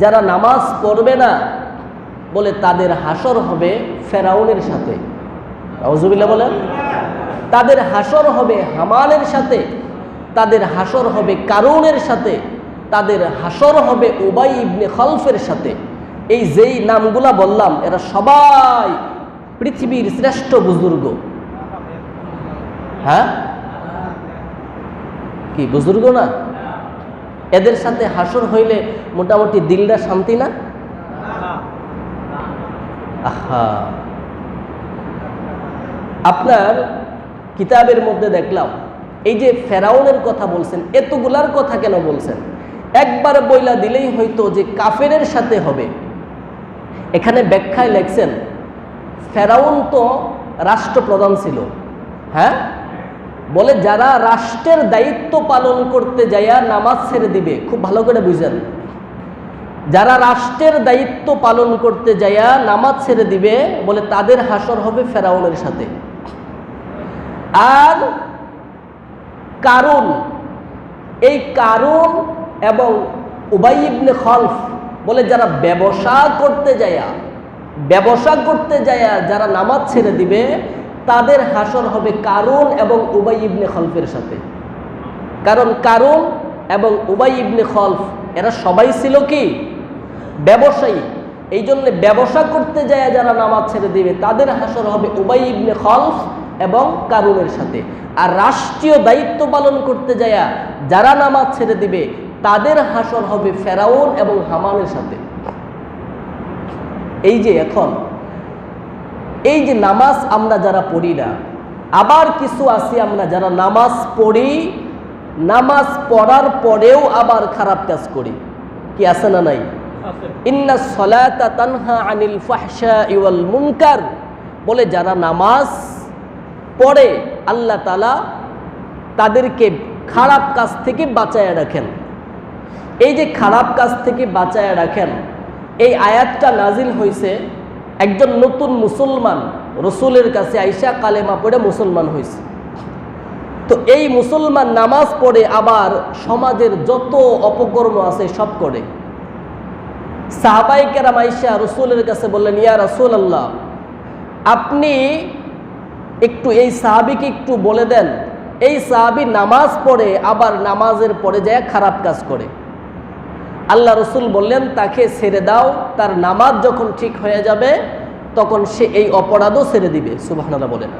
যারা নামাজ পড়বে না বলে তাদের হাসর হবে ফেরাউনের সাথে। নওয়াজুবিল্লাহ বলেন, তাদের হাসর হবে হামানের সাথে, তাদের হাসর হবে কারুনের সাথে, তাদের হাসর হবে ওবাই ইবনে খলফের সাথে। এই যেই নামগুলা বললাম, এরা সবাই পৃথিবীর শ্রেষ্ঠ বুজুর্গ। হ্যাঁ? কি, বুজুর্গ না? এদের সাথে হাসর হইলে মোটামুটি দিলটা শান্তি না? আহা। আপনার কিতাবের মধ্যে দেখলাম, এই যে ফেরাউনের কথা বলছেন, এতগুলার কথা কেন বলছেন? একবার বইলা দিলেই হয়তো যে কাফেরের সাথে হবে। এখানে ব্যাখ্যায় লেখছেন, ফেরাউন তো রাষ্ট্রপ্রধান ছিল হ্যাঁ? বলে, যারা রাষ্ট্রের দায়িত্ব পালন করতে যাইয়া নামাজ ছেড়ে দিবে। খুব ভালো করে বুঝেন। যারা রাষ্ট্রের দায়িত্ব পালন করতে যাইয়া নামাজ ছেড়ে দিবে, বলে, তাদের হাসর হবে ফেরাউনের সাথে। আর কারণ এই কারণ এবং উবাই ইবনে খলফ বলে, যারা ব্যবসা করতে যায়া ব্যবসা করতে যায়া যারা নামাজ ছেড়ে দিবে তাদের হাসর হবে কারণ এবং উবাই ইবনে খলফের সাথে। কারণ কারণ এবং উবাই ইবনে খলফ, এরা সবাই ছিল কি? ব্যবসায়ী। এই জন্য ব্যবসা করতে যায় যারা নামাজ ছেড়ে দেবে, তাদের হাসর হবে উবাই ইবনে খলফ এবং কারুনের সাথে। আর রাষ্ট্রীয় দায়িত্ব পালন করতে যায় যারা নামাজ ছেড়ে দিবে, তাদের হাসর হবে ফেরাউন এবং হামানের সাথে। এই যে এখন এই যে নামাজ আমরা যারা পড়ি না আবার কিছু আছি আমরা যারা নামাজ পড়ি নামাজ পড়ার পরেও আবার খারাপ কাজ করি। কি আছে না নাই? ইন্না সলাতা তানহা আনিল ফাহশা ইওয়াল মুনকার। বলে যারা নামাজ পড়ে আল্লাহ তালা তাদেরকে খারাপ কাজ থেকে বাঁচায় রাখেন। এই যে খারাপ কাজ থেকে বাঁচায় রাখেন এই আয়াতটা নাজিল হয়েছে একজন নতুন মুসলমান রসুলের কাছে আইসা কালেমা পড়ে মুসলমান হয়েছে। তো এই মুসলমান নামাজ পড়ে আবার সমাজের যত অপকর্ম আছে সব করে। সাহাবাই কেরাম আইসা রসুলের কাছে বললেন, ইয়া রসুল আল্লাহ আপনি একটু এই সাহাবিকে একটু বলে দেন। এই সাহাবি নামাজ পড়ে, আবার নামাজের পরে যায় খারাপ কাজ করে। আল্লাহ রসুল বললেন, তাকে ছেড়ে দাও, তার নামাজ যখন ঠিক হয়ে যাবে, তখন সে এই অপরাধও ছেড়ে দিবে সুবাহ বলেন।